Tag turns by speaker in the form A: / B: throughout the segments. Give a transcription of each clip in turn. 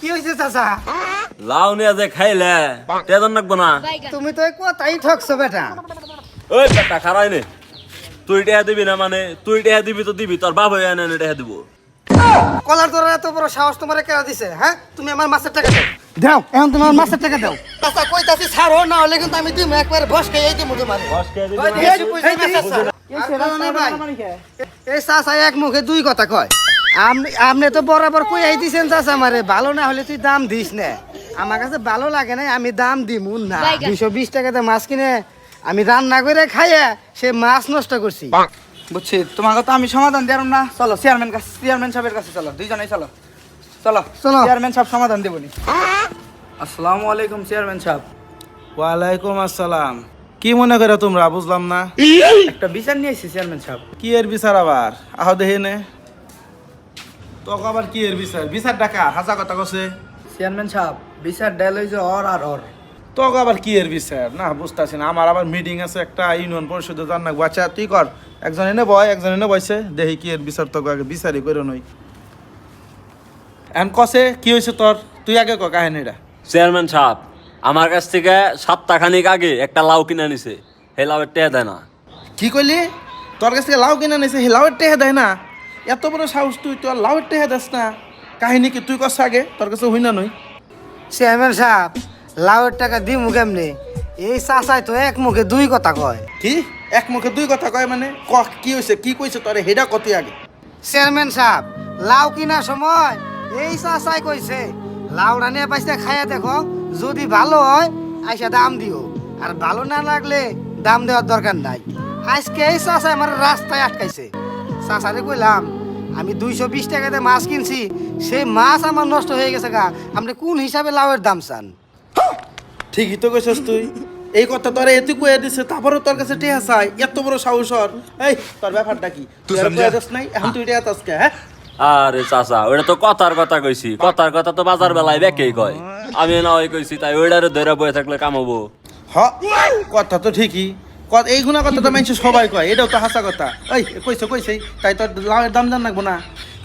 A: কি হয়েছে চাচা?
B: লাউ নিয়ে যে খাইলে তেজন নাকবো না।
A: তুমি তো এই কথাই ঠকছো বেটা।
B: ওই বেটা খারাই নে। তুই টেহা দিবি না মানে? তুই টেহা দিবি তো দিবি তোর বাবা এনে এনে টেহা দিব।
A: কলার এত বড় সাহস তোমার কেন দিছে হ্যাঁ? তুমি আমার মাছের টাকা দাও। দাও এখন তুমি আমার মাছের টাকা দাও। চাচা কইতাছি ছাড়ো না হলে কিন্তু আমি তুমি একবার বস খেয়ে দিই তোমার। এই চাচা এক মুখে দুই কথা কয়। আপনি তো বরাবর কই আই দিছেন চাচা আমারে ভালো না হলে তুই দাম দিস না। আমার কাছে ভালো লাগে না আমি দাম দিমু না দুইশো বিশ টাকাতে মাছ কিনে আমি রান্না করে খাইয়ে সে মাছ নষ্ট করছি।
C: বুঝছি তোমাকে তো আমি সমাধান দিলাম না। চলো চেয়ারম্যান কাছে চেয়ারম্যান সাহেবের কাছে চলো দুইজনেই চলো। চলো
A: চলো।
C: চেয়ারম্যান সাহেব সমাধান দেবনি আসসালামু আলাইকুম চেয়ারম্যান সাহেব।
D: ওয়ালাইকুম আসসালাম। কি মনে করে তোমরা বুঝলাম না।
C: একটা বিচার নিয়ে এসেছি চেয়ারম্যান সাহেব।
D: কি এর বিচার আবার? আহ দেখে নে। তোকে আবার কি এর বিচার? বিচার ডাকা হাসা কথা কছে
C: চেয়ারম্যান সাহেব বিচার ডাল হয়েছে অর আর অর।
D: তোকে আবার কি এর বিচার? না বুঝতেছি না। আমার আবার মিটিং আছে একটা ইউনিয়ন পরিষদে জান না। আচ্ছা তুই কর। একজন এনে বয় একজন এনে বয়সে দেখি কি এর বিচার তোকে আগে বিচারই করে নই। এখন কসে কি হয়েছে তোর? তুই আগে ক কাহিনীটা
B: চেয়ারম্যান সাহেব আমার কাছ থেকে সাতটা খানিক আগে একটা লাউ কিনে নিছে সেই লাউয়ের টেহা দেয় না।
D: কি কইলি? তোর কাছ থেকে লাউ কিনে নিছে হে লাউয়ের টেহে দেয় না? এত বড় সাহস তুই তোর লাউয়ের টেহে দেস না। কাহিনী কি তুই কস আগে? তোর কাছে হই না নই
A: চেয়ারম্যান সাহেব লাউয়ের টাকা দিমু কেমনে? এই চাচাই তো এক মুখে দুই কথা কয়।
D: কি? এক মুখে দুই কথা কয় মানে? ক কি হয়েছে কি কইছে? তোরে হেডা কত আগে।
A: চেয়ারম্যান সাহেব লাউ কিনার সময়? এই চাচাই কইছে লাউটা নিয়ে পাইছে খাইয়া দেখো যদি ভালো হয় আইসা দাম দিও। আর ভালো না লাগলে দাম দেওয়ার দরকার নাই। আজকে এই চাচাই আমার রাস্তায় আটকাইছে। চাচারে কইলাম আমি দুইশো বিশ টাকাতে মাছ কিনছি সেই মাছ আমার নষ্ট হয়ে গেছে গা। আপনি কোন হিসাবে লাউয়ের দাম চান?
D: ঠিকই তো কইছস তুই। এই কথা তোরে এতে কয়ে দিছে তারপরে তোর কাছে টেহা চাই। এত বড় সাহস ওর। এই তোর ব্যাপারটা কি? তুই দিস নাই? এখন তুই টেহা চাস কে হ্যাঁ?
B: আরে চাচা ওটা তো কথার কথা কইছি। কথার কথা তো বাজার বেলায় বেকেই কয়। আমি না ওই কইছি তাই ওইটারে ধরে বয়ে থাকলে কামাবো।
D: হ কথা তো ঠিকই। এই গুণা কথা তো মানুষ সবাই কয় এটাও তো হাসা কথা। এই কইছে কইছে তাই তোর লাউয়ের দাম জান রাখব না।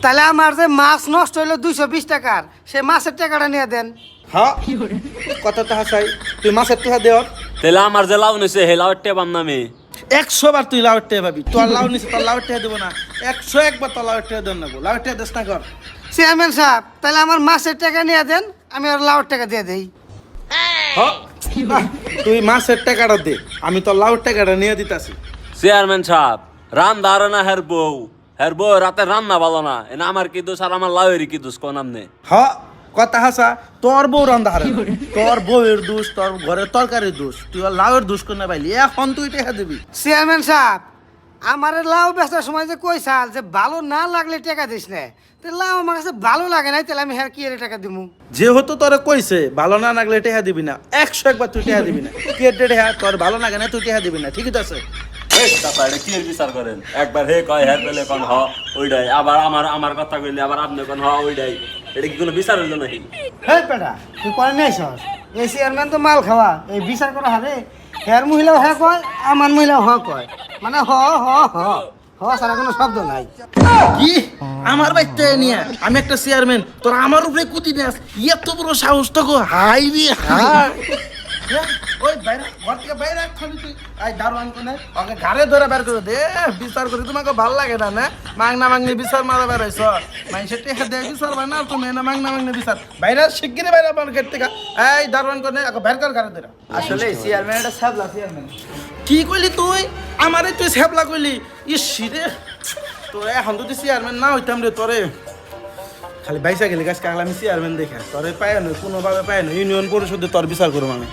A: তাহলে আমার যে মাছ নষ্ট হইল দুইশো বিশ টাকার সে মাছের টাকাটা নিয়ে দেন।
D: হ কথা তো হাসাই। তুই মাছের টেহা দেওয়ার
B: তাহলে আমার যে লাউ নিছে সেই লাউয়ের টেবাম নামে
D: একশো বার তুই লাউয়ের টেহা পাবি। তোর লাউ নিছে তোর লাউয়ের টেহা দেবো না। একশো একবার তোর লাউয়ের টেহা দেন নেব লাউয়ের টেহা দেস না কর।
A: চেয়ারম্যান সাহেব তাহলে আমার মাছের টাকা নিয়ে দেন আমি আর লাউর টাকা দিয়ে দেই।
D: হ তুই মাছের টাকাটা দে আমি তো লাউ টাকাটা নিয়ে দিতাছি।
B: চেয়ারম্যান সাহেব রান ধারণা না হের বউ। হের বউ রাতে রান্না ভালো না এনে আমার কি দোষ আর আমার লাউয়েরই কি দোষ কোন আমনে?
D: হ কথা হাসা তোর বউ রান্দা হারে। তোর বউয়ের দোষ তোর ঘরের তরকারির দোষ তুই লাউয়ের দোষ কোন পাইলি এখন তুই টেহা দিবি।
A: চেয়ারম্যান সাহেব আমার লাউ বেচার সময় যে কইসাল যে ভালো না লাগলে টাকা দিস না। তো লাউ আমার কাছে ভালো লাগে নাই তাহলে আমি হ্যাঁ কি এর টাকা দিমু?
D: যেহেতু তোরে কইছে ভালো না লাগলে টেহা দিবি না একশো একবার তুই টেহা দিবি না। কে টেহা তোর ভালো লাগে না তুই টেহা দিবি না ঠিকই তো আছে?
B: এই চাচা এটা কি এর বিচার করেন? একবার হে কয় হের পেলে কোন হ ওইটাই আবার আমার আমার কথা কইলে আবার আপনি কোন হ ওইটাই এটা কি কোনো বিচার হইল নাকি?
A: হ্যাঁ পেটা তুই করে নাই সর? এই চেয়ারম্যান তো মাল খাওয়া এই বিচার করা হারে হের মহিলাও হ্যাঁ কয় আমার মহিলাও হ কয়। মানে হ হ হ। হ সারা কোনো শব্দ নাই।
D: কি? আমার নিয়ে আমি একটা চেয়ারম্যান তোর আমার উপরে কুতি নেস এত বড় সাহস তো হাই রে হাই। ওই বাইরে ঘর থেকে বাইরে খালি তুই আই দারোয়ান কোনে ওকে ঘাড়ে ধরে বের করে দে বিচার করি তোমাকে ভালো লাগে না না? বিচার মারা বেড়াইছ? মানুষের টেকা দেয় বিচার বানা আর তুমি না বিচার। বাইরে শিগগিরি বাইরে আমার গেট থেকে। এই দারোয়ান কোনে ওকে বের কর ঘাড়ে ধরে।
C: আসলে চেয়ারম্যান এটা চেয়ারম্যান
D: কি কইলি তুই? আমারে তুই সেবলা কইলি। ইস রে তোরে এখন তো চেয়ারম্যান না হইতাম রে তোরে। খালি বাইসা গেলি গাছ কাগলা আমি চেয়ারম্যান দেখে। তোরে পায় না কোনোভাবে পায় না। ইউনিয়ন পরিষদে তোর বিচার করব আমি।